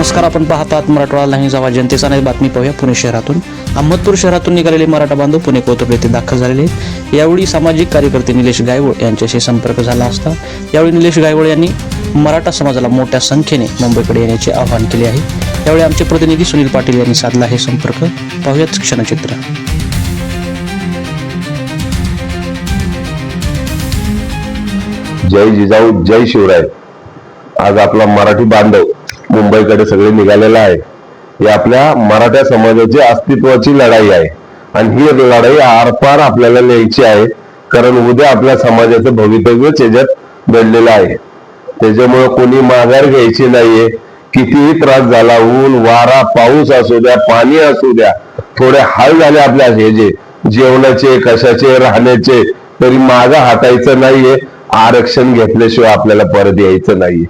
नमस्कार आपण पाहतात मराठवाडा लाईव्ह जावा जनतेचा नाही बातमी पाहूया पुणे शहरातून. अहमदपूर शहरातून निघालेले मराठा बांधव पुणे कोथरूड येथे दाखल झालेले यावेळी सामाजिक कार्यकर्ते निलेश गायवळ यांच्याशी संपर्क झाला असता. यावेळी निलेश गायवळ यांनी मराठा समाजाला मोठ्या संख्येने मुंबईकडे येण्याचे आवाहन केले आहे. यावेळी आमचे प्रतिनिधी सुनील पाटील यांनी साधला आहे संपर्क. पाहूयात क्षणचित्र. जय जिजाऊ जय शिवराय. आज आपला मराठी बांधव मुंबईकडे सगळे निघालेला आहे. ही आपल्या मराठा समाजाची अस्तित्वाची लढाई आहे. आणि ही लढाई आरपार आपल्याला न्यायची आहे. कारण उद्या आपल्या समाजाचं भवितव्यच याच्यात दडलेलं आहे. त्याच्यामुळे कोणी माघार घ्यायची नाहीये. कितीही त्रास झाला ऊन वारा पाऊस असू द्या पाणी असू द्या थोडे हाल झाले आपल्या हे जे जेवणाचे कशाचे राहण्याचे तरी मागं हटायचं नाहीये. आरक्षण घेतल्याशिवाय आपल्याला परत यायचं नाहीये.